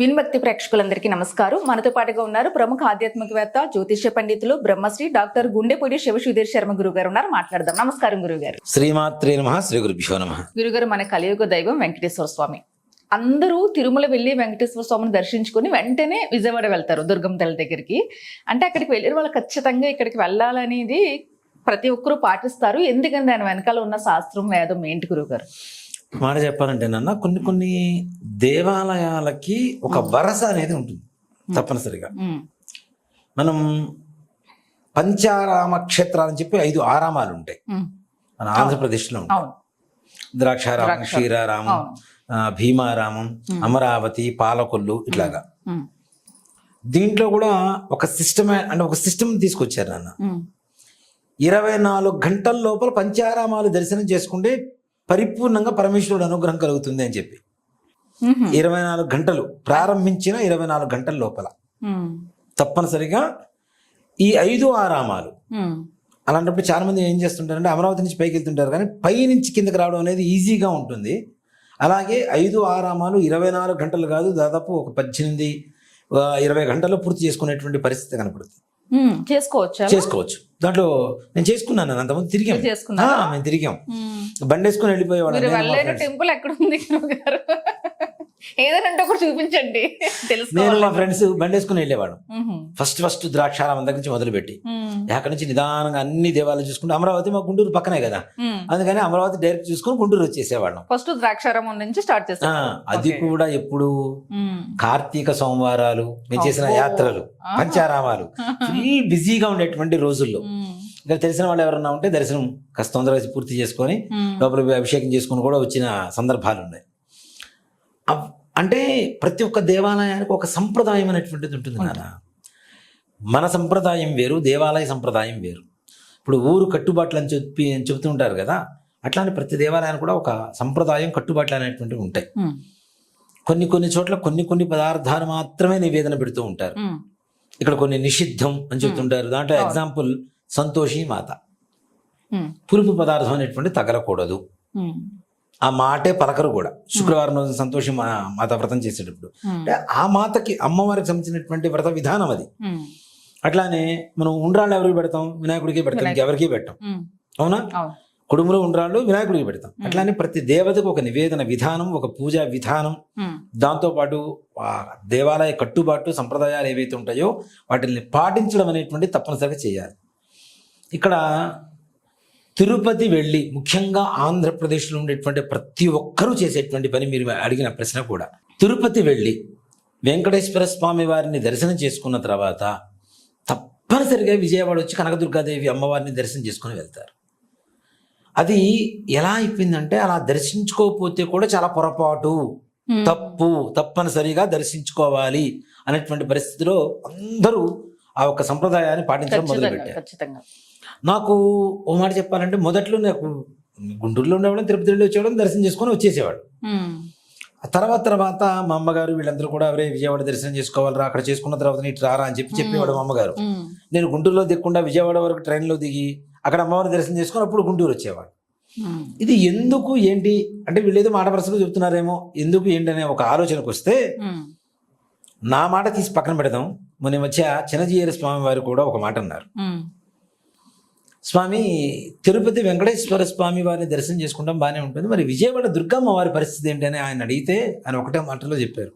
విన్భక్తి ప్రేక్షకులందరికీ నమస్కారం. మనతో పాటుగా ఉన్నారు ప్రముఖ ఆధ్యాత్మికవేత్త జ్యోతిష్య పండితులు బ్రహ్మశ్రీ డాక్టర్ గుండెపూడి శివసుధీర్ శర్మ గురువు గారు ఉన్నారు. మాట్లాడదాం. నమస్కారం గురుగారు. శ్రీమాత్రే నమ శ్రీ గురుభ్యో నమ. గురుగారు మన కలియుగ దైవం వెంకటేశ్వర స్వామి. అందరూ తిరుమల వెళ్ళి వెంకటేశ్వర స్వామిని దర్శించుకుని వెంటనే విజయవాడ వెళ్తారు దుర్గం తల్లి దగ్గరికి. అంటే అక్కడికి వెళ్ళిన వాళ్ళు ఖచ్చితంగా ఇక్కడికి వెళ్ళాలనేది ప్రతి ఒక్కరూ పాటిస్తారు. ఎందుకని దాని వెనకాల ఉన్న శాస్త్రం వేదం ఏంటి గురుగారు? మాట చెప్పాలంటే నాన్న కొన్ని కొన్ని దేవాలయాలకి ఒక వరస అనేది ఉంటుంది తప్పనిసరిగా. మనం పంచారామ క్షేత్రాలని చెప్పి ఐదు ఆరామాలు ఉంటాయి. మన ఆంధ్రప్రదేశ్లో ఉంటాయి. ద్రాక్షారామం ద్రాక్ష. క్షీరారామం భీమారామం అమరావతి పాలకొల్లు ఇట్లాగా. దీంట్లో కూడా ఒక సిస్టమ్ అంటే ఒక సిస్టమ్ తీసుకొచ్చారు నాన్న. ఇరవై నాలుగు గంటల లోపల పంచారామాలు దర్శనం చేసుకుంటే పరిపూర్ణంగా పరమేశ్వరుడు అనుగ్రహం కలుగుతుంది అని చెప్పి. ఇరవై నాలుగు గంటలు ప్రారంభించిన ఇరవై నాలుగు గంటల లోపల. తప్పనిసరిగా ఈ ఐదు ఆరామాలు. అలాంటప్పుడు చాలా మంది ఏం చేస్తుంటారంటే అమరావతి నుంచి పైకి వెళ్తుంటారు. కానీ పై నుంచి కిందకి రావడం అనేది ఈజీగా ఉంటుంది. అలాగే ఐదు ఆరామాలు ఇరవై నాలుగు గంటలు కాదు దాదాపు ఒక పద్దెనిమిది ఇరవై గంటల్లో పూర్తి చేసుకునేటువంటి పరిస్థితి కనపడుతుంది. చేసుకోవచ్చా? చేసుకోవచ్చు. దాంట్లో నేను చేసుకున్నాను నేను అంతమంది తిరిగాం. మేము తిరిగాం. బండి వేసుకుని వెళ్ళిపోయేవాళ్ళం. టెంపుల్ ఎక్కడ ఉంది ఏదనంటే ఒకటి చూపించండి. నేను తెలుసుకోవాలి మా ఫ్రెండ్స్ బండి వేసుకుని వెళ్ళేవాడు ఫస్ట్ ఫస్ట్ ద్రాక్షారామం దగ్గర నుంచి మొదలుపెట్టి. అక్కడి నుంచి నిదానంగా అన్ని దేవాలయాలు చూసుకుంటే అమరావతి మా గుంటూరు పక్కనే కదా. అందుకని అమరావతి డైరెక్ట్ చూసుకొని గుంటూరు వచ్చేసేవాళ్ళం. ఫస్ట్ ద్రాక్షారామం నుంచి స్టార్ట్ చేస్తాం అది. కూడా ఎప్పుడు కార్తీక సోమవారాలు మేము చేసిన. యాత్రలు. పంచారామాలు ఫుల్ బిజీగా ఉండేటువంటి రోజుల్లో. ఇక్కడ తెలిసిన వాళ్ళు ఎవరన్నా ఉంటే దర్శనం కాస్త తొందరగా పూర్తి చేసుకొని లోపల అభిషేకం చేసుకుని కూడా వచ్చిన సందర్భాలు ఉన్నాయి. అంటే ప్రతి ఒక్క దేవాలయానికి ఒక సంప్రదాయం అనేటువంటిది ఉంటుంది. నాన్న మన సంప్రదాయం వేరు దేవాలయ సంప్రదాయం వేరు. ఇప్పుడు ఊరు కట్టుబాట్లు అని చెప్పి చెబుతూ ఉంటారు కదా అట్లానే ప్రతి దేవాలయానికి కూడా ఒక సంప్రదాయం కట్టుబాట్లు అనేటువంటివి ఉంటాయి. కొన్ని కొన్ని చోట్ల కొన్ని కొన్ని పదార్థాలు మాత్రమే నివేదన పెడుతూ ఉంటారు. ఇక్కడ కొన్ని నిషిద్ధం అని చెప్తుంటారు దాంట్లో. ఎగ్జాంపుల్ సంతోషి మాత. పులుపు పదార్థం అనేటువంటి తగలకూడదు. ఆ మాటే పలకరు కూడా. శుక్రవారం రోజు సంతోషి మా మాత వ్రతం చేసేటప్పుడు అంటే ఆ మాతకి అమ్మవారికి సంబంధించినటువంటి వ్రత విధానం అది. అట్లానే మనం ఉండ్రాళ్ళు ఎవరికి పెడతాం? వినాయకుడికి పెడతాం. ఇంకెవరికి పెట్టాం? అవునా? కుడుములో ఉండ్రాళ్ళు వినాయకుడికి పెడతాం. అట్లానే ప్రతి దేవతకు ఒక నివేదన విధానం ఒక పూజా విధానం. దాంతోపాటు దేవాలయ కట్టుబాట్లు సంప్రదాయాలు ఏవైతే ఉంటాయో వాటిని పాటించడం అనేటువంటి తప్పనిసరిగా చేయాలి. ఇక్కడ తిరుపతి వెళ్ళి ముఖ్యంగా ఆంధ్రప్రదేశ్లో ఉండేటువంటి ప్రతి ఒక్కరూ చేసేటువంటి పని మీరు అడిగిన ప్రశ్న కూడా. తిరుపతి వెళ్ళి వెంకటేశ్వర స్వామి వారిని దర్శనం చేసుకున్న తర్వాత తప్పనిసరిగా విజయవాడ వచ్చి కనకదుర్గాదేవి అమ్మవారిని దర్శనం చేసుకుని వెళ్తారు. అది ఎలా అయిపోయిందంటే అలా దర్శించుకోకపోతే కూడా చాలా పొరపాటు. తప్పు తప్పనిసరిగా దర్శించుకోవాలి అనేటువంటి పరిస్థితిలో అందరూ ఆ ఒక్క సంప్రదాయాన్ని పాటించడం ఖచ్చితంగా నాకు ఓ మాట చెప్పాలంటే మొదట్లో నాకు గుంటూరులో ఉండేవాళ్ళం తిరుపతి వెళ్ళి వచ్చేవాళ్ళం దర్శనం చేసుకొని వచ్చేసేవాడు. తర్వాత తర్వాత మా అమ్మగారు వీళ్ళందరూ కూడా అవరే విజయవాడ దర్శనం చేసుకోవాలిరా అక్కడ చేసుకున్న తర్వాత నీటి రారా అని చెప్పి చెప్పేవాడు మా అమ్మగారు. నేను గుంటూరులో దిగకుండా విజయవాడ వరకు ట్రైన్లో దిగి అక్కడ అమ్మవారిని దర్శనం చేసుకొని అప్పుడు గుంటూరు వచ్చేవాడు. ఇది ఎందుకు ఏంటి? అంటే వీళ్ళు ఏదో మాట వరుసగా చెప్తున్నారేమో ఎందుకు ఏంటి అనే ఒక ఆలోచనకు వస్తే నా మాట తీసి పక్కన పెడదాం. మొన్న మధ్య చిన్నజీయర స్వామి వారు కూడా ఒక మాట అన్నారు. స్వామి తిరుపతి వెంకటేశ్వర స్వామి వారిని దర్శనం చేసుకుంటాం బాగానే ఉంటుంది. మరి విజయవాడ దుర్గమ్మ వారి పరిస్థితి ఏంటి అని ఆయన అడిగితే ఆయన ఒకటే మాటలో చెప్పారు.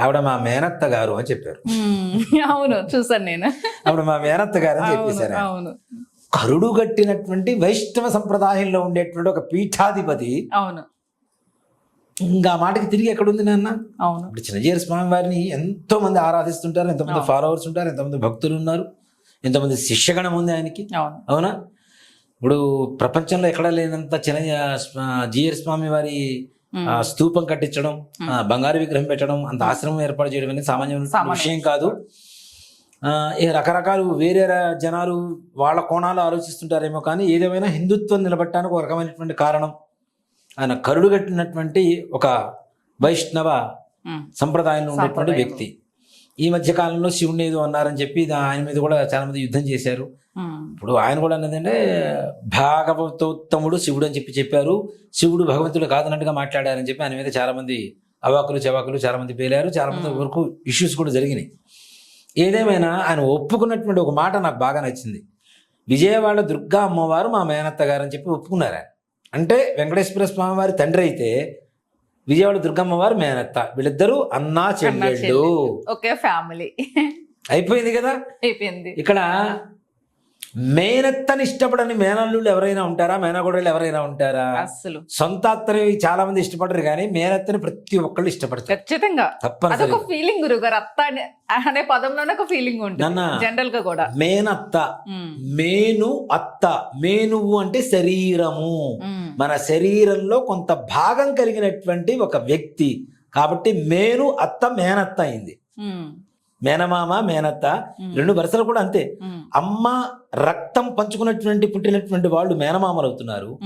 ఆవిడ మా మేనత్త గారు అని చెప్పారు. అవును చూసాను నేను. ఆవిడ మా మేనత్త గారు అని చెప్పేశారు. అవును. కరుడు కట్టినటువంటి వైష్ణవ సంప్రదాయంలో ఉండేటువంటి ఒక పీఠాధిపతి అవును. ఇంకా మాటకి తిరిగి ఎక్కడుంది నాన్న? అవును. ఇప్పుడు చిన్నజీర స్వామి వారిని ఎంతో మంది ఆరాధిస్తుంటారు ఎంతమంది. ఫాలోవర్స్ ఉంటారు ఎంతమంది భక్తులు ఉన్నారు ఎంతమంది శిష్యగణం ఉంది ఆయనకి. అవును. ఇప్పుడు ప్రపంచంలో ఎక్కడ లేనంత చిన్న జిఆర్ స్వామి వారి స్తూపం కట్టించడం బంగారు విగ్రహం పెట్టడం అంత ఆశ్రమం ఏర్పాటు చేయడం అనేది సామాన్యమైన సామాన్య. విషయం కాదు. రకరకాలు వేరే జనాలు వాళ్ళ కోణాలు ఆలోచిస్తుంటారేమో కానీ ఏదేమైనా హిందుత్వం నిలబట్టడానికి ఒక రకమైనటువంటి కారణం. ఆయన కరుడు కట్టినటువంటి ఒక వైష్ణవ సంప్రదాయంలో సంప్రదాయం. వ్యక్తి. ఈ మధ్య కాలంలో శివుని ఏదో అన్నారని చెప్పి ఆయన మీద కూడా చాలా మంది యుద్ధం చేశారు. ఇప్పుడు ఆయన కూడా అన్నదంటే భాగవతోత్తముడు శివుడు అని చెప్పి చెప్పారు. శివుడు భగవంతుడు కాదన్నట్టుగా మాట్లాడారని చెప్పి ఆయన మీద చాలా మంది అవాకులు చవాకులు చాలా మంది పేలారు. చాలా మంది వరకు ఇష్యూస్ కూడా జరిగినాయి. ఏదేమైనా ఆయన ఒప్పుకున్నటువంటి ఒక మాట నాకు బాగా నచ్చింది. విజయవాడ దుర్గా అమ్మవారు మా మేనత్త గారు అని చెప్పి ఒప్పుకున్నారు ఆయన అంటే వెంకటేశ్వర స్వామి వారి తండ్రి అయితే విజయవాడ దుర్గమ్మవారు మేనత్త. వీళ్ళిద్దరూ అన్నా చెల్లెళ్ళు. ఒకే ఫ్యామిలీ. అయిపోయింది కదా? అయిపోయింది. ఇక్కడ మేనత్తని ఇష్టపడని మేనల్లుళ్ళు ఎవరైనా ఉంటారా? మేనగోడలు ఎవరైనా ఉంటారా? అస్సలు. సొంత అత్తని చాలా మంది ఇష్టపడరు కానీ మేనత్తని ప్రతి ఒక్కళ్ళు ఇష్టపడతారు. ఖచ్చితంగా. తప్పనిసరి ఫీలింగ్ గురుగారు. అత్త అనే- పదంలోనే ఒక ఫీలింగ్ ఉంటుంది. జనరల్గా కూడా. మేనత్త. మేను అత్త. మేనువు అంటే శరీరము. మన శరీరంలో కొంత భాగం కలిగినటువంటి ఒక వ్యక్తి. కాబట్టి మేను అత్త మేనత్త అయింది. మేనమామ మేనత్త రెండు వరుసలు కూడా అంతే. అమ్మ రక్తం పంచుకున్నటువంటి పుట్టినటువంటి వాళ్ళు మేనమామలు అవుతున్నారు.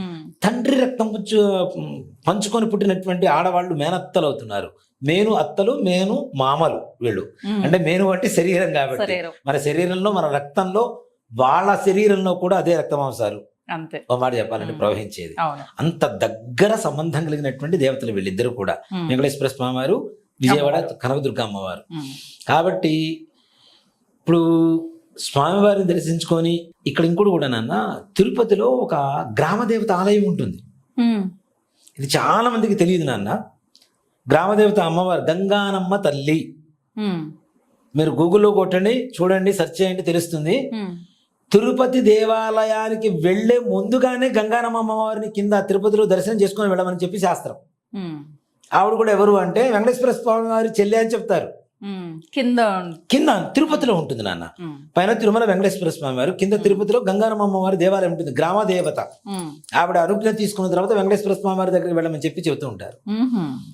తండ్రి రక్తం పంచు పంచుకొని పుట్టినటువంటి ఆడవాళ్ళు మేనత్తలు అవుతున్నారు. మేను అత్తలు మేను మామలు వీళ్ళు. అంటే మేను అంటే శరీరం కాబట్టి. మన శరీరంలో మన రక్తంలో వాళ్ళ శరీరంలో కూడా అదే రక్తమాంసాలు అంతే. ఒక మాట చెప్పాలంటే. ప్రవహించేది. అంత దగ్గర సంబంధం కలిగినటువంటి దేవతలు వీళ్ళిద్దరు కూడా. వెంకటేశ్వర స్వామి వారు విజయవాడ. కనకదుర్గ అమ్మవారు. కాబట్టి ఇప్పుడు స్వామివారిని దర్శించుకొని ఇక్కడ ఇంకోటి కూడా నాన్న తిరుపతిలో ఒక గ్రామదేవత ఆలయం ఉంటుంది. ఇది చాలా మందికి తెలియదు నాన్న. గ్రామదేవత అమ్మవారు గంగానమ్మ తల్లి. మీరు గూగుల్లో కొట్టండి చూడండి సెర్చ్ చేయండి తెలుస్తుంది. తిరుపతి దేవాలయానికి వెళ్ళే ముందుగానే గంగానమ్మ అమ్మవారిని కింద తిరుపతిలో దర్శనం చేసుకొని వెళ్ళమని చెప్పి శాస్త్రం. ఆవిడ కూడా ఎవరు అంటే వెంకటేశ్వర స్వామి వారి చెల్లి అని చెప్తారు. కింద. కింద తిరుపతిలో ఉంటుంది నాన్న. పైన తిరుమల వెంకటేశ్వర స్వామి వారు కింద తిరుపతిలో గంగానమ్మ అమ్మవారి దేవాలయం ఉంటుంది గ్రామ దేవత. ఆవిడ అనుజ్ఞ తీసుకున్న తర్వాత వెంకటేశ్వర స్వామి వారి దగ్గరికి వెళ్ళమని చెప్పి చెబుతూ ఉంటారు.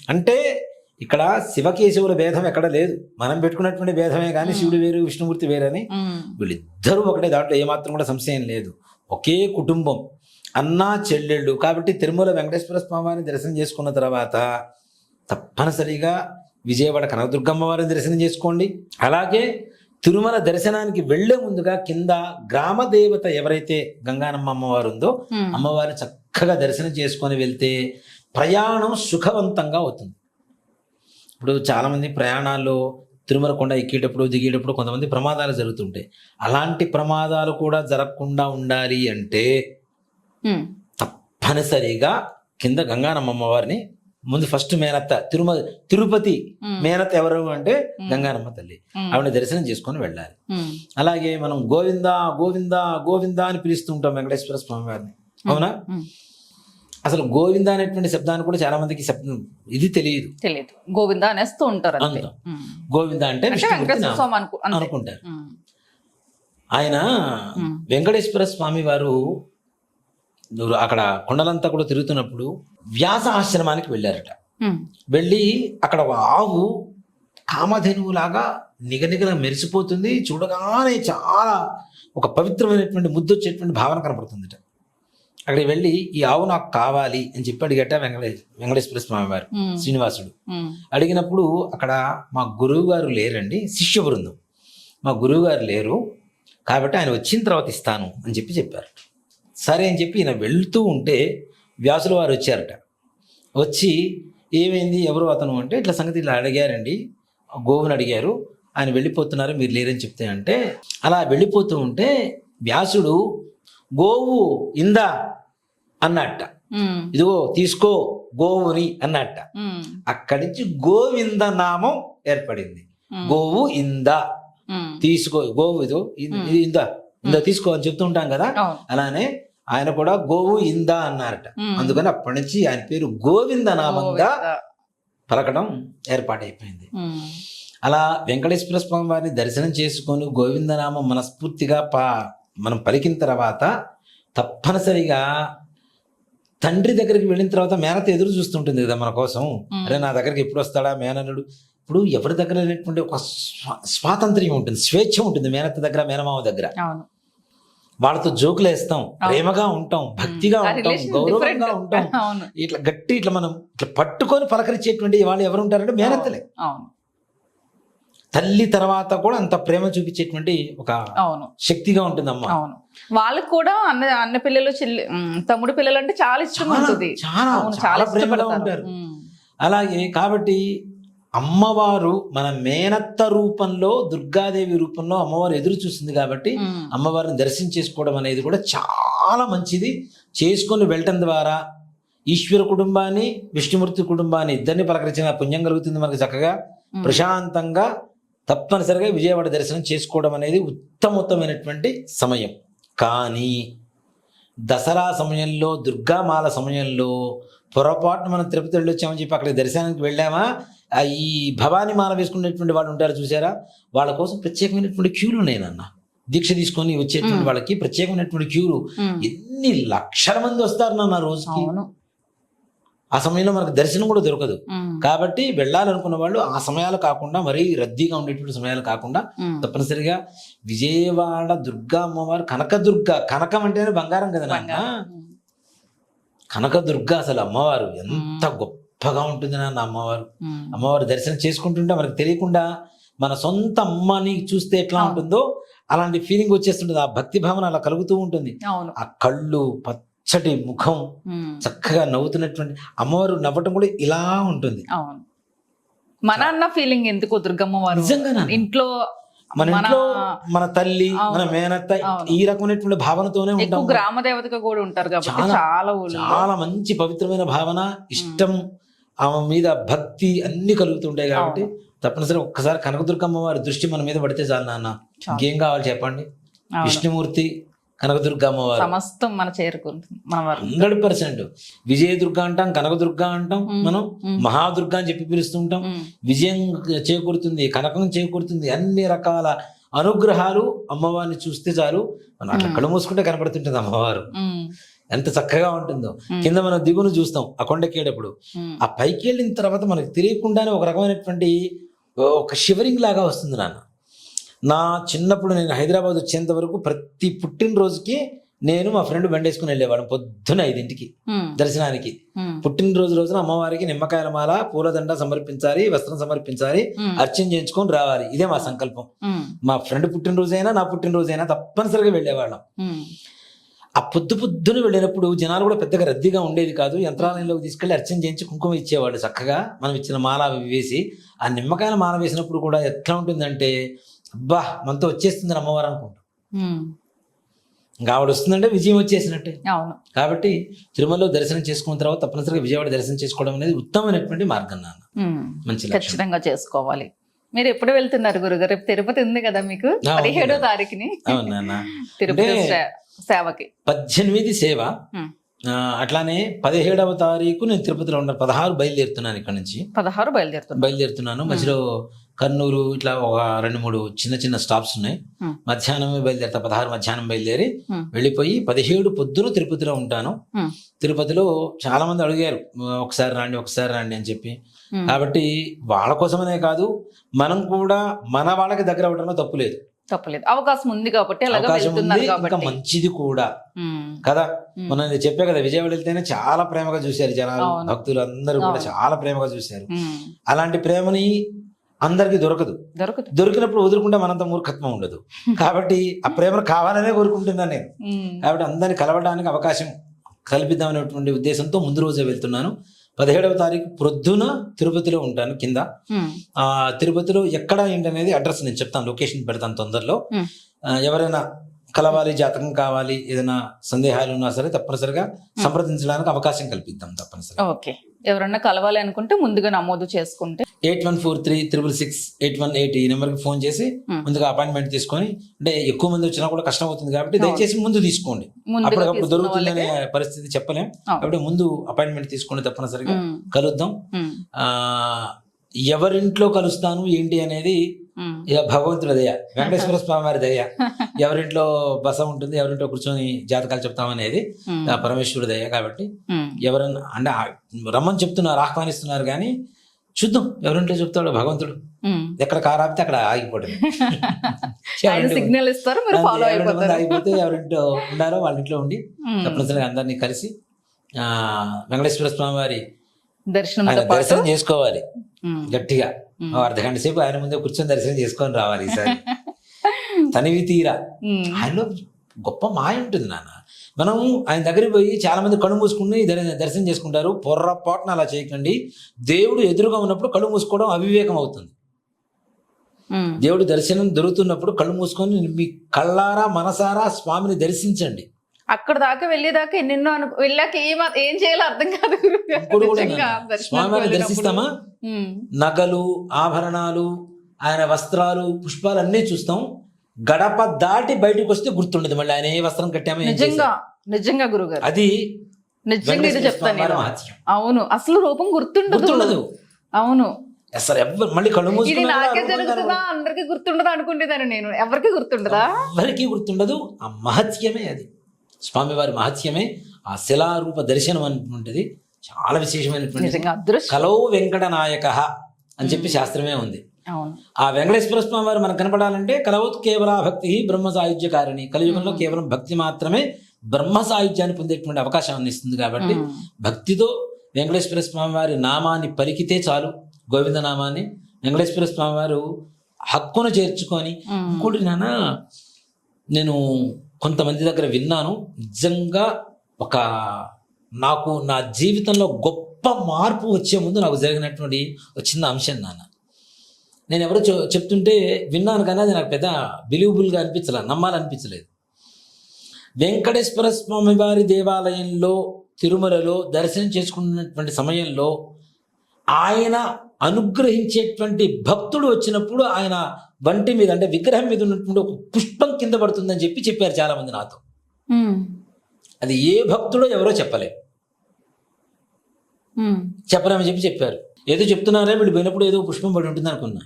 అంటే ఇక్కడ శివకేశవుల భేదం ఎక్కడ లేదు. మనం పెట్టుకున్నటువంటి భేదమే కానీ శివుడు వేరు విష్ణుమూర్తి వేరని. వీళ్ళిద్దరూ ఒకటే దాంట్లో ఏమాత్రం కూడా సంశయం లేదు. ఒకే కుటుంబం. అన్నా చెల్లెళ్ళు. కాబట్టి తిరుమల వెంకటేశ్వర స్వామివారిని దర్శనం చేసుకున్న తర్వాత తప్పనిసరిగా విజయవాడ కనకదుర్గమ్మ వారిని దర్శనం చేసుకోండి. అలాగే తిరుమల దర్శనానికి వెళ్ళే ముందుగా కింద గ్రామ దేవత ఎవరైతే గంగానమ్మ అమ్మవారు ఉందో అమ్మవారిని చక్కగా దర్శనం చేసుకొని వెళ్తే ప్రయాణం సుఖవంతంగా అవుతుంది. ఇప్పుడు చాలామంది ప్రయాణాల్లో తిరుమల కొండ ఎక్కేటప్పుడు దిగేటప్పుడు కొంతమంది ప్రమాదాలు జరుగుతుంటాయి. అలాంటి ప్రమాదాలు కూడా జరగకుండా ఉండాలి అంటే తప్పనిసరిగా కింద గంగానమ్మ అమ్మవారిని ముందు ఫస్ట్ మేనత్త తిరుమల తిరుపతి మేనత్త ఎవరు అంటే గంగానమ్మ తల్లి. ఆవిడ దర్శనం చేసుకొని వెళ్ళాలి. అలాగే మనం గోవింద గోవింద గోవింద అని పిలుస్తూ ఉంటాం వెంకటేశ్వర స్వామి వారిని. అవునా? అసలు గోవింద అనేటువంటి శబ్దాన్ని కూడా చాలా మందికి శబ్దం ఇది తెలియదు. తెలియదు. గోవింద అనేస్తూ ఉంటారు. గోవింద అంటే అనుకుంటారు. ఆయన వెంకటేశ్వర స్వామి వారు అక్కడ కొండలంతా కూడా తిరుగుతున్నప్పుడు వ్యాస ఆశ్రమానికి వెళ్ళారట. వెళ్ళి అక్కడ ఒక ఆవు కామధేనువులాగా నిగనిగల మెరిసిపోతుంది. చూడగానే చాలా ఒక పవిత్రమైనటువంటి ముద్దొచ్చేటువంటి భావన కనపడుతుందట. అక్కడికి వెళ్ళి ఈ ఆవు నాకు కావాలి అని చెప్పి అడిగట వెంకటేశ్ వెంకటేశ్వర స్వామి వారు శ్రీనివాసుడు. అడిగినప్పుడు అక్కడ మా గురువు గారు లేరండి శిష్య బృందం. మా గురువు గారు లేరు కాబట్టి ఆయన వచ్చిన తర్వాత ఇస్తాను అని చెప్పి చెప్పారు. సరే అని చెప్పి ఈయన వెళ్తూ ఉంటే వ్యాసుల వారు వచ్చారట. వచ్చి ఏమైంది? ఎవరు అతను అంటే ఇట్లా సంగతి ఇలా అడిగారండి. గోవుని అడిగారు. ఆయన వెళ్ళిపోతున్నారు మీరు లేరని చెప్తే అంటే అలా వెళ్ళిపోతూ ఉంటే వ్యాసుడు గోవు ఇందా అన్నట్ట. ఇదిగో తీసుకో గోవుని అన్నట్ట. అక్కడి నుంచి గోవింద నామం ఏర్పడింది. గోవు ఇంద. తీసుకో గోవు ఇదో. ఇది ఇంద తీసుకో అని చెప్తూ ఉంటాం కదా? అలానే ఆయన కూడా గోవు ఇంద అన్నారట. అందుకని అప్పటి నుంచి ఆయన పేరు గోవింద. నామంగా. పలకడం ఏర్పాటైపోయింది. అలా వెంకటేశ్వర స్వామి వారిని దర్శనం చేసుకొని గోవిందనామం మనస్ఫూర్తిగా పా మనం పలికిన తర్వాత తప్పనిసరిగా తండ్రి దగ్గరికి వెళ్ళిన తర్వాత మేనత ఎదురు చూస్తుంటుంది కదా మన కోసం. అరే నా దగ్గరికి ఎప్పుడు వస్తాడా మేననుడు? ఇప్పుడు ఎవరి దగ్గర లేనటువంటి ఒక స్వా- స్వాతంత్ర్యం ఉంటుంది స్వేచ్ఛ ఉంటుంది మేనత్త దగ్గర మేనమామ దగ్గర. అవును. వాళ్ళతో జోకులు వేస్తాం ప్రేమగా ఉంటాం భక్తిగా ఉంటాం గౌరవంగా. ఉంటాం. ఇట్లా గట్టి ఇట్లా మనం ఇట్లా పట్టుకొని పలకరించేటువంటి వాళ్ళు ఎవరు ఉంటారంటే మేనత్తలే. తల్లి తర్వాత కూడా అంత ప్రేమ చూపించేటువంటి ఒక అవును. శక్తిగా ఉంటుంది అమ్మ అవును. వాళ్ళకి కూడా అన్న అన్న పిల్లలు చెల్లి తమ్ముడు పిల్లలు అంటే చాలా ఇష్టం ఉంటుంది. చాలా చాలా ప్రేమగా. ఉంటారు. అలాగే కాబట్టి అమ్మవారు మన మేనత్త రూపంలో దుర్గాదేవి రూపంలో అమ్మవారు ఎదురు చూస్తుంది కాబట్టి. అమ్మవారిని దర్శనం చేసుకోవడం అనేది కూడా చాలా మంచిది చేసుకొని వెళ్ళటం ద్వారా ఈశ్వర కుటుంబాన్ని విష్ణుమూర్తి కుటుంబాన్ని ఇద్దరిని పలకరించిన పుణ్యం కలుగుతుంది మనకి చక్కగా. ప్రశాంతంగా తప్పనిసరిగా విజయవాడ దర్శనం చేసుకోవడం అనేది ఉత్తమోత్తమైనటువంటి సమయం కానీ దసరా సమయంలో దుర్గామాల సమయంలో పొరపాటున మనం తిరుపతి వెళ్ళొచ్చామని చెప్పి అక్కడ దర్శనానికి వెళ్ళామా ఈ భవానీ మాల వేసుకునేటువంటి వాళ్ళు ఉంటారు చూసారా వాళ్ళ కోసం ప్రత్యేకమైనటువంటి క్యూలు ఉన్నాయి నాన్న దీక్ష తీసుకొని వచ్చేటువంటి. వాళ్ళకి ప్రత్యేకమైనటువంటి క్యూలు. ఎన్ని లక్షల మంది వస్తారు నాన్న రోజుకి ఆ సమయంలో మనకు దర్శనం కూడా దొరకదు. కాబట్టి వెళ్ళాలనుకున్న వాళ్ళు ఆ సమయాలు కాకుండా మరీ రద్దీగా ఉండేటువంటి సమయాలు కాకుండా. తప్పనిసరిగా విజయవాడ దుర్గా అమ్మవారు కనకదుర్గ కనకం అంటేనే బంగారం కదా నాన్న. కనకదుర్గ అసలు అమ్మవారు ఎంత గొప్పగా ఉంటుంది నాన్న అమ్మవారు. అమ్మవారు దర్శనం చేసుకుంటుంటే మనకు తెలియకుండా మన సొంత అమ్మని చూస్తే ఎట్లా. ఉంటుందో అలాంటి ఫీలింగ్ వచ్చేస్తుంటుంది ఆ భక్తి భావన అలా కలుగుతూ ఉంటుంది ఆ కళ్ళు పచ్చటి ముఖం. చక్కగా నవ్వుతున్నటువంటి అమ్మవారు నవ్వటం కూడా ఇలా ఉంటుంది మన అన్న ఫీలింగ్ ఎందుకు దుర్గమ్మ వారు. ఇంట్లో మన ఇంట్లో మన తల్లి. మన మేనత్త. ఈ రకమైనటువంటి భావనతోనే ఉంటాం గ్రామ దేవతగా కూడా ఉంటారు కాబట్టి చాలా- చాలా మంచి పవిత్రమైన భావన ఇష్టం ఆమె మీద భక్తి అన్ని కలుగుతుంటాయి కాబట్టి తప్పనిసరి ఒక్కసారి కనకదుర్గమ్మ వారి దృష్టి మన మీద పడితే చాలు నాన్న. ఇంకేం కావాలి చెప్పండి. విష్ణుమూర్తి కనకదుర్గమ్మ వారు సమస్తం మన చేరుకుంటుంది హండ్రెడ్ పర్సెంట్ విజయదుర్గ అంటాం కనకదుర్గ అంటాం. మనం. మహాదుర్గ అని చెప్పి పిలుస్తుంటాం. విజయం చేకూరుతుంది కనకం చేకూరుతుంది అన్ని రకాల అనుగ్రహాలు అమ్మవారిని చూస్తే చాలు మనం అట్లా మ్మ్. కళ్ళు మూసుకుంటే కనపడుతుంటుంది అమ్మవారు. ఎంత చక్కగా ఉంటుందో. కింద మనం దిగును చూస్తాం ఆ కొండెక్కేటప్పుడు ఉమ్. ఆ పైకి వెళ్ళిన తర్వాత మనకు తెలియకుండానే ఒక రకమైనటువంటి ఒక షివరింగ్ లాగా వస్తుంది నాన్న నా చిన్నప్పుడు నేను హైదరాబాద్ వచ్చేంత వరకు ప్రతి పుట్టినరోజుకి నేను మా ఫ్రెండ్ బండి వేసుకుని వెళ్ళేవాడు పొద్దున ఐదింటికి. దర్శనానికి. పుట్టినరోజు రోజున అమ్మవారికి నిమ్మకాయల మాల పూలదండ సమర్పించాలి వస్త్రం సమర్పించాలి. అర్చన చేయించుకొని రావాలి ఇదే మా సంకల్పం. మా ఫ్రెండ్ పుట్టినరోజైనా నా పుట్టినరోజైనా తప్పనిసరిగా వెళ్ళేవాళ్ళం. ఆ పొద్దు పొద్దున వెళ్ళినప్పుడు జనాలు కూడా పెద్దగా రద్దీగా ఉండేది కాదు. యంత్రాలయంలోకి తీసుకెళ్ళి అర్చన చేయించి కుంకుమ ఇచ్చేవాళ్ళు చక్కగా. మనం ఇచ్చిన మాల వేసి ఆ నిమ్మకాయల మాల వేసినప్పుడు కూడా ఎట్లా ఉంటుందంటే అబ్బా మనతో వచ్చేస్తుంది అమ్మవారు అనుకుంటాం. ఇంకా ఆవిడ వస్తుందంటే విజయం వచ్చేసినట్టే. అవును. కాబట్టి తిరుమలలో దర్శనం చేసుకున్న తర్వాత తప్పనిసరిగా విజయవాడ దర్శనం చేసుకోవడం అనేది ఉత్తమమైనటువంటి మార్గం నాన్న. మంచి ఖచ్చితంగా చేసుకోవాలి. మీరు ఎప్పుడు వెళ్తున్నారు గురుగారు? రేపు తిరుపతి ఉంది కదా మీకు. పదిహేడో తారీఖుని. తిరుపతి సేవకి. పద్దెనిమిది సేవ. అట్లానే పదిహేడవ తారీఖు నేను తిరుపతిలో ఉన్నాను పదహారు బయలుదేరుతున్నాను ఇక్కడ నుంచి. పదహారు బయలుదేరుతున్నారు బయలుదేరుతున్నాను. మధ్యలో కర్నూలు ఇట్లా ఒక రెండు మూడు చిన్న చిన్న స్టాప్స్ ఉన్నాయి. మధ్యాహ్నమే బయలుదేరుతా పదహారు మధ్యాహ్నం బయలుదేరి. వెళ్ళిపోయి పదిహేడు పొద్దున తిరుపతిలో ఉంటాను. తిరుపతిలో చాలా మంది అడిగారు ఒకసారి రండి ఒకసారి రండి అని చెప్పి. కాబట్టి వాళ్ళ కోసమనే కాదు మనం కూడా మన వాళ్ళకి దగ్గర అవ్వడంలో తప్పు లేదు. తప్పలేదు అవకాశం ఉంది కాబట్టి అవకాశం ఉంది ఇంకా మంచిది కూడా. కదా. మనం చెప్పే కదా విజయవాడ వెళ్తేనే చాలా ప్రేమగా చూశారు జనాలు. భక్తులు అందరూ కూడా. చాలా ప్రేమగా చూశారు. అలాంటి ప్రేమని అందరికీ దొరకదు దొరుకుతుంది దొరికినప్పుడు వదులుకుంటే మనంత మూర్ఖత్వం ఉండదు కాబట్టి ఆ ప్రేమను కావాలనే కోరుకుంటున్నాను నేను. కాబట్టి అందరిని కలవడానికి అవకాశం కల్పిద్దామనేటువంటి ఉద్దేశంతో ముందు రోజే వెళ్తున్నాను పదిహేడవ తారీఖు ప్రొద్దున తిరుపతిలో ఉంటాను కింద. ఆ తిరుపతిలో ఎక్కడ ఏంటనేది అడ్రస్ నేను చెప్తాను లొకేషన్ పెడతాను తొందరలో. ఎవరైనా కలవాలి జాతకం కావాలి ఏదైనా సందేహాలు ఉన్నా సరే తప్పనిసరిగా సంప్రదించడానికి అవకాశం కల్పిద్దాం తప్పనిసరిగా. ఓకే. ఎవరన్నా కలవాలి అనుకుంటే ముందుగా నమోదు చేసుకుంటే eight one four three triple six eight one eight ఈ నెంబర్కి ఫోన్ చేసి. ముందుగా అపాయింట్మెంట్ తీసుకొని అంటే ఎక్కువ మంది వచ్చినా కూడా కష్టం అవుతుంది కాబట్టి. దయచేసి ముందు తీసుకోండి అప్పటికప్పుడు దొరుకుతుందనే పరిస్థితి చెప్పలేం. కాబట్టి ముందు అపాయింట్మెంట్ తీసుకోండి తప్పనిసరిగా. కలుద్దాం ఎవరింట్లో కలుస్తాను ఏంటి అనేది. ఇక భగవంతుడి దయ వెంకటేశ్వర స్వామి వారి దయ ఎవరింట్లో బస ఉంటుంది ఎవరింట్లో కూర్చొని జాతకాలు చెప్తామనేది పరమేశ్వరుడి దయ కాబట్టి. ఎవరన్నా అంటే రమ్మని చెప్తున్నారు ఆహ్వానిస్తున్నారు కానీ చూద్దాం ఎవరింట్లో చెప్తాడో భగవంతుడు. ఎక్కడ కారు ఆపితే అక్కడ ఆయన సిగ్నల్ ఇస్తారు ఆగిపోతే ఎవరింట్లో ఉన్నారో వాళ్ళ ఇంట్లో ఉండి. తప్పనిసరిగా అందరినీ కలిసి ఆ వెంకటేశ్వర స్వామి వారి పాటు దర్శనం చేసుకోవాలి. గట్టిగా. ఉమ్. ఓ అర్ధ గంట సేపు ఆయన ముందే కూర్చొని దర్శనం చేసుకొని రావాలి ఈసారి. తనివి తీరా. ఆయనలో గొప్ప మాయ ఉంటుంది నాన్న. మనం ఆయన దగ్గరికి పోయి చాలా మంది కళ్ళు మూసుకుని దర్- దర్శనం చేసుకుంటారు. పొర్రపాటున అలా చేయకండి. దేవుడు ఎదురుగా ఉన్నప్పుడు కళ్ళు మూసుకోవడం అవివేకం అవుతుంది. దేవుడు దర్శనం దొరుకుతున్నప్పుడు కళ్ళు మూసుకొని మీ కళ్ళారా మనసారా స్వామిని దర్శించండి. అక్కడ దాకా వెళ్ళేదాకా ఎన్నెన్నో అను వెళ్ళాక ఏం ఏం చేయాలో అర్థం కాదు స్వామివారిని. దర్శిస్తామా. నగలు ఆభరణాలు ఆయన వస్త్రాలు పుష్పాలు అన్నీ చూస్తాం. గడప దాటి బయటకు వస్తే గుర్తుండదు. మళ్ళీ ఆయన ఏ వస్త్రం కట్టామో నిజంగా. నిజంగా గురుగారు. అది నిజంగా ఇది చెప్తాను అవును అసలు రూపం గుర్తుండదు. అవును. అసలు ఎవ్వరు మళ్ళీ కళ్ళు కూడా నాకే. జరుగుతుందా అందరికి గుర్తుండదా అనుకుంటేదాన్ని నేను. ఎవరికి గుర్తుండదా? ఎవరికీ గుర్తుండదు? ఆ మహత్యమే అది. స్వామివారి మహత్యమే ఆ శిలారూప దర్శనం అనేటువంటిది చాలా విశేషమైనటువంటి కలో వెంకట నాయక అని చెప్పి శాస్త్రమే ఉంది. ఆ వెంకటేశ్వర స్వామి వారు మనకు కనపడాలంటే కలవత్ కేవల భక్తి బ్రహ్మ సాయుధ్యకారిణి. కలియుగంలో కేవలం భక్తి మాత్రమే బ్రహ్మ సాయుధ్యాన్ని పొందేటువంటి అవకాశాన్ని ఇస్తుంది కాబట్టి. భక్తితో వెంకటేశ్వర స్వామి వారి నామాన్ని పలికితే చాలు గోవింద నామాన్ని. వెంకటేశ్వర స్వామి వారు హక్కును చేర్చుకొని. ఇంకోటి నాన్న నేను కొంతమంది దగ్గర విన్నాను నిజంగా ఒక నాకు నా జీవితంలో గొప్ప మార్పు వచ్చే ముందు నాకు జరిగినటువంటి ఒక చిన్న అంశం నాన్న. నేను ఎవరో చె- చెప్తుంటే విన్నాను కానీ అది నాకు పెద్ద బిలీవబుల్గా అనిపించలేదు నమ్మాలనిపించలేదు. వెంకటేశ్వర స్వామి వారి దేవాలయంలో తిరుమలలో దర్శనం చేసుకున్నటువంటి సమయంలో ఆయన అనుగ్రహించేటువంటి భక్తుడు వచ్చినప్పుడు ఆయన వంటి మీద అంటే విగ్రహం మీద ఉన్నటువంటి ఒక పుష్పం కింద పడుతుందని చెప్పి చెప్పారు చాలా మంది నాతో. అది ఏ భక్తుడో ఎవరో చెప్పలేదు ఉమ్. చెప్పరని చెప్పి చెప్పారు. ఏదో చెప్తున్నారే వీళ్ళు పోయినప్పుడు ఏదో పుష్పం పడి ఉంటుంది అనుకున్నా.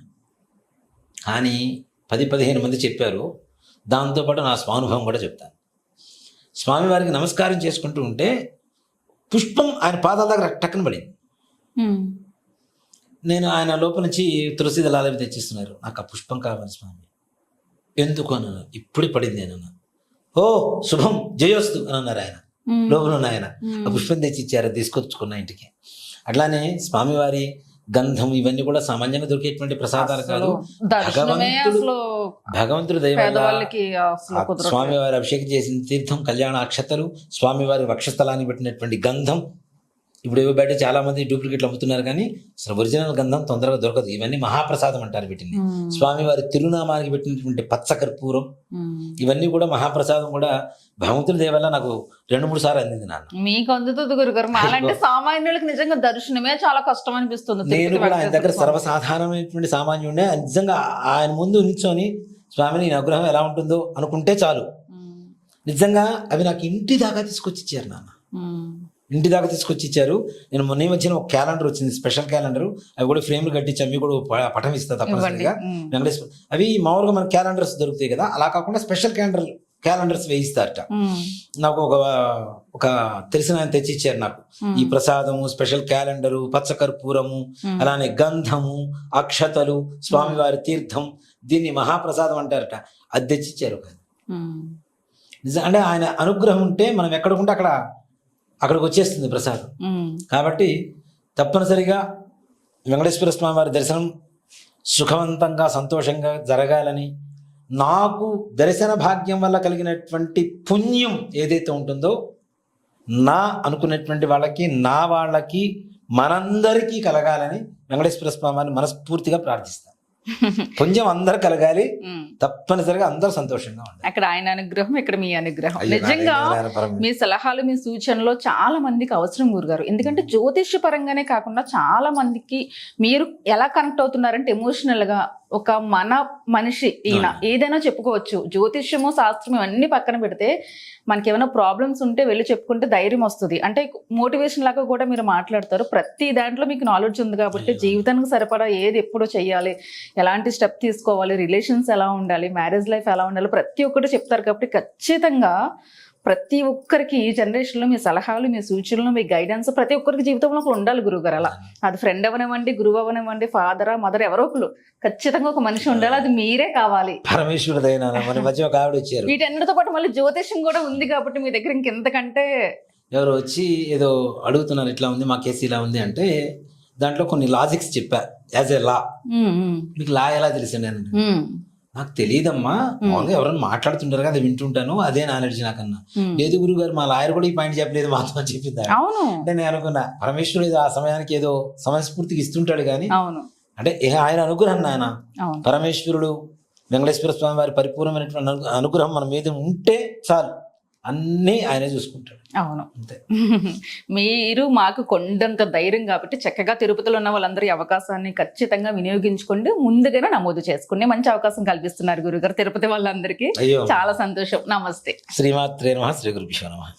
కానీ పది పదిహేను మంది చెప్పారు. దాంతోపాటు నా స్వానుభవం కూడా చెప్తాను. స్వామివారికి నమస్కారం చేసుకుంటూ ఉంటే పుష్పం ఆయన పాదాల దగ్గర టక్కన పడింది. నేను ఆయన లోపల నుంచి తులసి దళాలు అవి తెచ్చిస్తున్నారు. నాకు ఆ పుష్పం కావాలి స్వామి. ఎందుకు అన్నాను? ఇప్పుడే పడింది నేను అన్నా. ఓ శుభం జయోస్తు అని అన్నారు ఆయన. లోపల ఉన్న ఆయన. ఆ పుష్పం తెచ్చి ఇచ్చారు తీసుకొచ్చుకున్న ఇంటికి. అట్లానే స్వామివారి గంధం ఇవన్నీ కూడా సామాన్యంగా దొరికేటువంటి ప్రసాదాలు కాదు. భగవంతుడు- భగవంతుడు స్వామివారి అభిషేకం చేసిన తీర్థం కళ్యాణ అక్షతలు స్వామివారి వక్షస్థలాన్ని పెట్టినటువంటి గంధం ఇప్పుడు ఏవో బయట చాలా మంది డూప్లికేట్లు అమ్ముతున్నారు కానీ అసలు ఒరిజినల్ గంధం తొందరగా దొరకదు ఇవన్నీ మహాప్రసాదం అంటారు వీటిని ఉమ్. స్వామివారి తిరునామానికి పెట్టినటువంటి పచ్చ కర్పూరం. ఇవన్నీ కూడా మహాప్రసాదం కూడా భగవంతుడి దయ వల్ల నాకు రెండు మూడు సార్లు అందింది నాన్న మీకు అందుతుంది గురుగారు మాలంటే సామాన్యులకు నిజంగా దర్శనమే చాలా కష్టం అనిపిస్తుంది నేను కూడా ఆయన దగ్గర స్వామి. సర్వసాధారణమైనటువంటి సామాన్యుడే నిజంగా ఆయన ముందు నిల్చొని స్వామిని ఈ అనుగ్రహం ఎలా ఉంటుందో అనుకుంటే చాలు. నిజంగా అవి నాకు ఇంటి దాకా తీసుకొచ్చి ఇచ్చారు నాన్న. ఇంటి దాకా తీసుకొచ్చి ఇచ్చారు నేను మొన్న వచ్చిన ఒక క్యాలెండర్ వచ్చింది స్పెషల్ క్యాలెండర్ అవి కూడా ఫ్రేమ్లు కట్టించి అవి కూడా పటం ఇస్తా తప్పనిసరిగా. వెంకటేశ్వర అవి మామూలుగా మన క్యాలెండర్స్ దొరుకుతాయి కదా అలా కాకుండా స్పెషల్ క్యాలెండర్ క్యాలెండర్స్ వేయిస్తారట. నాకు ఒక ఒక తెలిసిన ఆయన తెచ్చి ఇచ్చారు నాకు. ఈ ప్రసాదము స్పెషల్ క్యాలెండరు పచ్చకర్పూరము. అలానే గంధము అక్షతలు స్వామివారి తీర్థం దీన్ని మహాప్రసాదం అంటారట అది తెచ్చిచ్చారు. నిజం అంటే ఆయన అనుగ్రహం ఉంటే మనం ఎక్కడికుంటే అక్కడ అక్కడికి వచ్చేస్తుంది ప్రసాదం. కాబట్టి తప్పనిసరిగా వెంకటేశ్వర స్వామి వారి దర్శనం సుఖవంతంగా సంతోషంగా జరగాలని నాకు దర్శన భాగ్యం వల్ల కలిగినటువంటి పుణ్యం ఏదైతే ఉంటుందో నా అనుకున్నటువంటి వాళ్ళకి నా వాళ్ళకి మనందరికీ కలగాలని వెంకటేశ్వర స్వామి వారిని మనస్ఫూర్తిగా ప్రార్థిస్తాను పుణ్యం అందరు కలగాలి. తప్పనిసరిగా అందరూ సంతోషంగా ఉండాలి అక్కడ ఆయన అనుగ్రహం ఇక్కడ మీ అనుగ్రహం నిజంగా. మీ సలహాలు మీ సూచనలు చాలా మందికి అవసరం గురుగారు ఎందుకంటే జ్యోతిష్య పరంగానే కాకుండా చాలా మందికి మీరు ఎలా కనెక్ట్ అవుతున్నారంటే ఎమోషనల్గా ఒక మన మనిషి ఈయన. ఏదైనా చెప్పుకోవచ్చు. జ్యోతిష్యము శాస్త్రం అన్ని పక్కన పెడితే మనకి ఏమైనా ప్రాబ్లమ్స్ ఉంటే వెళ్ళి చెప్పుకుంటే ధైర్యం వస్తుంది. అంటే మోటివేషన్ లాగా కూడా మీరు మాట్లాడతారు. ప్రతి దాంట్లో మీకు నాలెడ్జ్ ఉంది కాబట్టి. జీవితానికి సరిపడా ఏది ఎప్పుడు చేయాలి ఎలాంటి స్టెప్ తీసుకోవాలి? రిలేషన్స్ ఎలా ఉండాలి? మ్యారేజ్ లైఫ్ ఎలా ఉండాలి? ప్రతి ఒక్కటి చెప్తారు కాబట్టి ఖచ్చితంగా ప్రతి ఒక్కరికి ఈ జనరేషన్లో మీ సలహాలు మీ సూచనలు మీ గైడెన్స్ ప్రతి ఒక్కరికి జీవితంలో ఒకరు ఉండాలి గురువు గారు అలా అది ఫ్రెండ్ అవనివ్వండి గురువు అవనివ్వండి ఫాదరా మదర్ ఎవరో ఒకరు ఖచ్చితంగా ఒక మనిషి ఉండాలి అది మీరే కావాలి. మన మధ్య ఒక ఆవిడ వచ్చారు. వీటన్నిటితో పాటు మళ్ళీ జ్యోతిష్యం కూడా ఉంది కాబట్టి మీ దగ్గర ఇంకెంతకంటే ఎవరు వచ్చి ఏదో అడుగుతున్నారు ఇట్లా ఉంది మా కేసు ఇలా ఉంది అంటే దాంట్లో కొన్ని లాజిక్స్ చెప్పా యాజ్ ఏ లా మీకు లా ఎలా ఉమ్, నాకు తెలియదమ్మా మామూలుగా ఎవరైనా మాట్లాడుతుంటారు కదా వింటుంటాను. అదే నాలెడ్జ్ నాకన్నా. లేదు గురువు గారు మా లాయర్ కూడా ఈ పాయింట్ చెప్పలేదు మాతో చెప్పింది అంటే నేను అనుకున్నా పరమేశ్వరుడు ఏదో ఆ సమయానికి ఏదో సమయస్ఫూర్తికి ఇస్తుంటాడు కానీ అంటే ఏ ఆయన అనుగ్రహం నాయన. పరమేశ్వరుడు వెంకటేశ్వర స్వామి వారి పరిపూర్ణమైనటువంటి అను- అనుగ్రహం మన మీద ఉంటే చాలు. అన్నీ ఆయనే చూసుకుంటాడు. అవును. అంతే. మీరు మాకు కొండంత ధైర్యం కాబట్టి చక్కగా తిరుపతిలో ఉన్న వాళ్ళందరి అవకాశాన్ని ఖచ్చితంగా వినియోగించుకోండి. ముందుగానే నమోదు చేసుకుని మంచి అవకాశం కల్పిస్తున్నారు గురుగారు. తిరుపతి వాళ్ళందరికీ చాలా సంతోషం. నమస్తే. శ్రీమాత్రే నమ. శ్రీ గురు నమ.